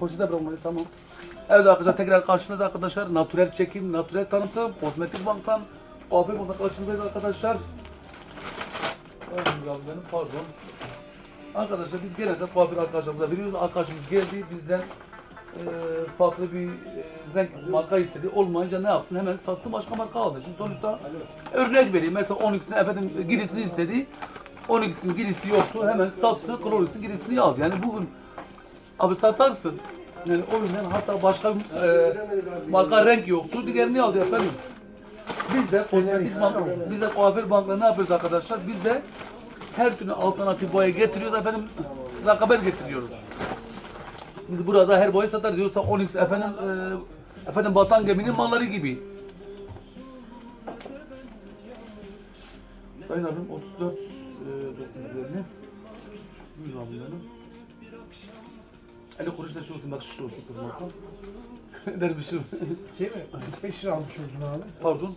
Poşete bırakmayı tamam. Evet arkadaşlar tekrar karşınızda arkadaşlar. Natürel çekim, natürel tanıtım, kozmetik banktan, kuaför banktan karşınızdayız arkadaşlar. Ay, benim pardon. Arkadaşlar biz genelde kuaför arkadaşlarımıza veriyoruz. Arkadaşımız geldi bizden e, farklı bir e, renk marka istedi. Olmayınca ne yaptın? Hemen sattım başka marka aldı. Şimdi sonuçta örnek vereyim. Mesela 12'sini efendim girisini istedi. 12'sinin girisi yoktu. Hemen sattı. Kloris'in girisini aldı. Yani bugün Abi satarsın. Yani o yüzden hatta başka e, marka renk yoktu. Diğerini aldı efendim. Biz de kozmetik bank, biz de kuaför bankla ne yapıyoruz arkadaşlar? Biz de her türlü alternatif boya getiriyoruz efendim. Rakabet getiriyoruz. Biz burada her boya satarız. Yoksa Onyx efendim e, efendim batan geminin malları gibi. Sayın abim 34 e, 950. Buyurun abim. 50 kuruş da şu olsun bak şu olsun kızmasın. Dermişim. Şey mi? 5 lira almış oldun abi. Pardon.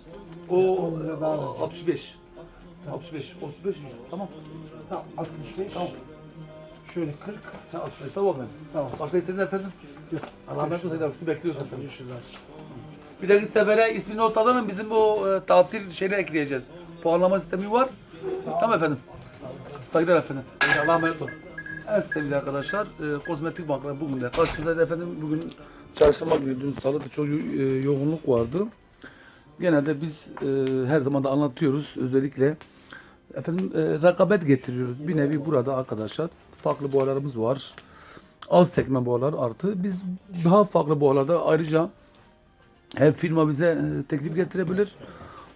O 10 lira daha a- 65. 65. 35 mi? Tamam. Tamam 65. Tamam. Şöyle 40. Sen 65 tamam ben. Tamam. Başka istedin efendim? Yok. Allah'a emanet olun. Hepsi bekliyoruz efendim. Görüşürüz. Bir dahaki sefere ismini not alın. Bizim o e, tatil şeyine ekleyeceğiz. Puanlama sistemi var. Tamam efendim. Saygılar efendim. Allah'a emanet olun. Evet sevgili arkadaşlar, e, kozmetik banklar bugün de karşınızda efendim bugün çarşamba günü dün salı da çok yo- e, yoğunluk vardı. Genelde biz e, her zaman da anlatıyoruz özellikle efendim e, rakabet getiriyoruz. Bir nevi burada arkadaşlar farklı boyalarımız var. Az sekme boyalar artı biz daha farklı boyalarda ayrıca hem firma bize e, teklif getirebilir.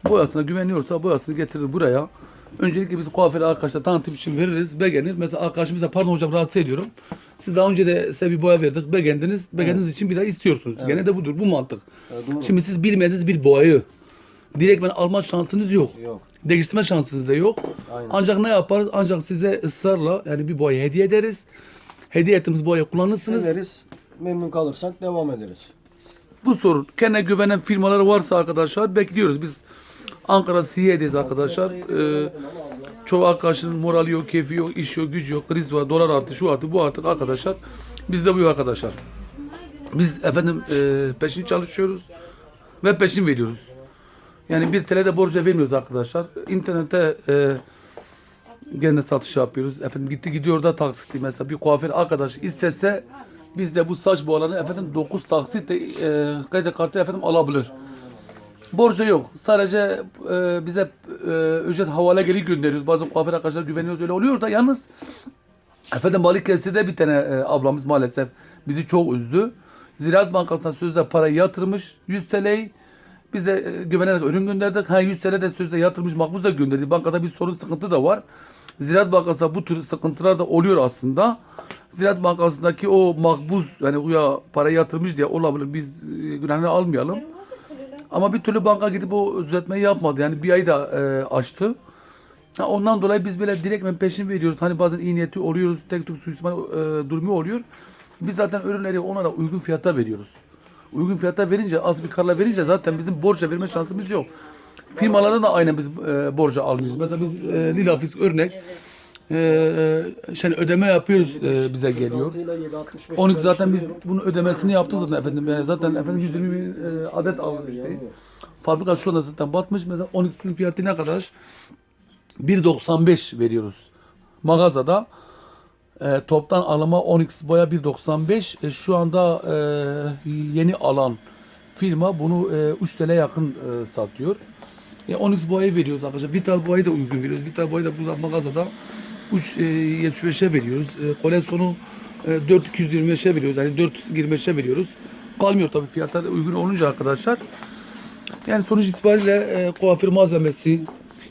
Boyasına güveniyorsa boyasını getirir buraya. Öncelikle biz kuaföre arkadaşlar tanıtım için veririz. Beğenir. Mesela arkadaşımıza pardon hocam rahatsız ediyorum. Siz daha önce de size bir boya verdik. Beğendiniz. Beğendiğiniz için bir daha istiyorsunuz. Gene de budur. Bu mantık. Şimdi siz bilmediğiniz bir boyayı direkt ben alma şansınız yok. Yok. Değiştirme şansınız da yok. Aynen. Ancak ne yaparız? Ancak size ısrarla yani bir boya hediye ederiz. Hediye ettiğimiz boyayı kullanırsınız. Ederiz. Memnun kalırsak devam ederiz. Bu sorun kendine güvenen firmalar varsa arkadaşlar bekliyoruz. Biz Ankara Siye'deyiz arkadaşlar. Ee, çoğu arkadaşın morali yok, keyfi yok, iş yok, gücü yok, kriz var, dolar artı, şu artı, bu artık arkadaşlar. Bizde bu yok arkadaşlar. Biz efendim e, peşin çalışıyoruz ve peşin veriyoruz. Yani bir TL de borca vermiyoruz arkadaşlar. İnternette e, gene satış yapıyoruz. Efendim gitti gidiyor da taksitli mesela bir kuaför arkadaş istese biz de bu saç boğalarını efendim 9 taksitle e, kredi kartı efendim alabilir. Borcu yok. Sadece e, bize e, ücret havale geri gönderiyoruz. Bazen kuaför arkadaşlar güveniyoruz öyle oluyor da yalnız efendim Balıkesir'de bir tane e, ablamız maalesef bizi çok üzdü. Ziraat Bankası'na sözde parayı yatırmış 100 TL'yi. Biz de e, güvenerek ürün gönderdik. Ha 100 TL de sözde yatırmış makbuz da gönderdi. Bankada bir sorun sıkıntı da var. Ziraat Bankası'nda bu tür sıkıntılar da oluyor aslında. Ziraat Bankası'ndaki o makbuz yani güya parayı yatırmış diye olabilir. Biz e, günahını almayalım. Ama bir türlü banka gidip o düzeltmeyi yapmadı. Yani bir ay da e, açtı. Ha, ondan dolayı biz böyle direktmen peşin veriyoruz. Hani bazen iyi niyetli oluyoruz. Tek tük suistimal e, durumu oluyor. Biz zaten ürünleri onlara uygun fiyata veriyoruz. Uygun fiyata verince, az bir karla verince zaten bizim borca verme şansımız yok. Firmalardan da aynen biz e, borca almıyoruz. Mesela biz e, Lilafis örnek e, e, şey ödeme yapıyoruz e, bize geliyor. 12 zaten biz bunun ödemesini yaptık zaten efendim. Yani zaten efendim 120 bin e, adet almıştı. Fabrika şu anda zaten batmış. Mesela 12'sinin fiyatı ne kadar? 1.95 veriyoruz. Mağazada e, toptan alıma 12 boya 1.95. E, şu anda e, yeni alan firma bunu e, 3 TL yakın e, satıyor. E, 12 boyayı veriyoruz arkadaşlar. Vital boyayı da uygun veriyoruz. Vital boyayı da burada mağazada 3 e, 75'e veriyoruz. E, Koleson'u e, 425'e veriyoruz. Yani 425'e veriyoruz. Kalmıyor tabii fiyatlar uygun olunca arkadaşlar. Yani sonuç itibariyle e, kuaför malzemesi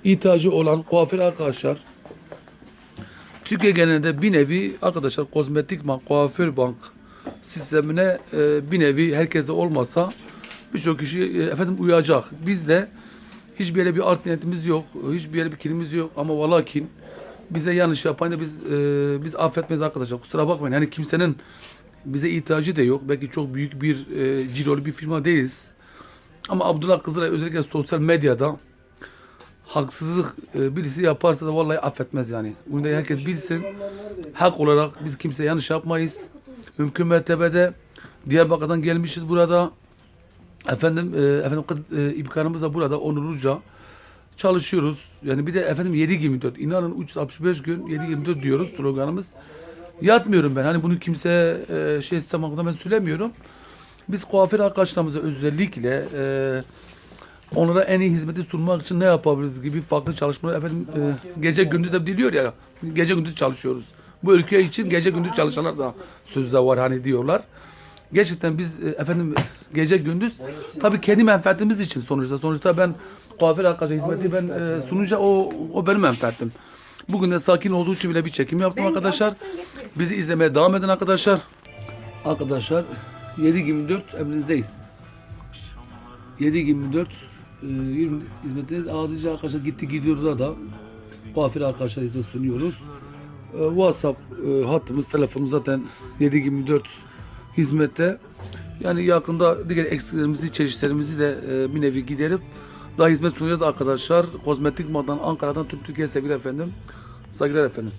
ihtiyacı olan kuaför arkadaşlar Türkiye genelinde bir nevi arkadaşlar kozmetik bank, kuaför bank sistemine e, bir nevi herkeste olmasa birçok kişi e, efendim uyacak. Biz de hiçbir yere bir art niyetimiz yok. Hiçbir yere bir kinimiz yok ama velakin bize yanlış yapan da biz e, biz affetmeyiz arkadaşlar. Kusura bakmayın. Yani kimsenin bize ihtiyacı da yok. Belki çok büyük bir e, cirolu bir firma değiliz. Ama Abdullah Kızılay özellikle sosyal medyada haksızlık e, birisi yaparsa da vallahi affetmez yani. Bunu da herkes bilsin. Hak olarak biz kimseye yanlış yapmayız. Mümkün mertebede Diyarbakır'dan gelmişiz burada. Efendim, e, efendim e, imkanımız da burada onurluca çalışıyoruz. Yani bir de efendim 7-24 inanın 365 gün 7-24 diyoruz sloganımız. Yatmıyorum ben. Hani bunu kimse e, şey istemakta ben söylemiyorum. Biz kuaför arkadaşlarımıza özellikle e, onlara en iyi hizmeti sunmak için ne yapabiliriz gibi farklı çalışmalar efendim e, gece gündüz de biliyor ya gece gündüz çalışıyoruz. Bu ülke için gece gündüz çalışanlar da sözde var hani diyorlar. Gerçekten biz e, efendim gece gündüz tabii kendi menfaatimiz için sonuçta sonuçta ben kuaför arkadaşa hizmeti ben e, sununca o o benim menfaatim. Bugün de sakin olduğu için bile bir çekim yaptım arkadaşlar. Bizi izlemeye devam edin arkadaşlar. Arkadaşlar 7-24 emrinizdeyiz. 7-24 e, 20 hizmetiniz adici arkadaşlar gitti gidiyoruz da da kuaför arkadaşlar hizmet sunuyoruz. E, WhatsApp e, hattımız telefonumuz zaten 7-24 hizmette. Yani yakında diğer eksiklerimizi, çeşitlerimizi de e, bir nevi giderip daha hizmet sunacağız arkadaşlar. Kozmetik Madan Ankara'dan tüm Türkiye sevgili efendim. Saygılar efendim.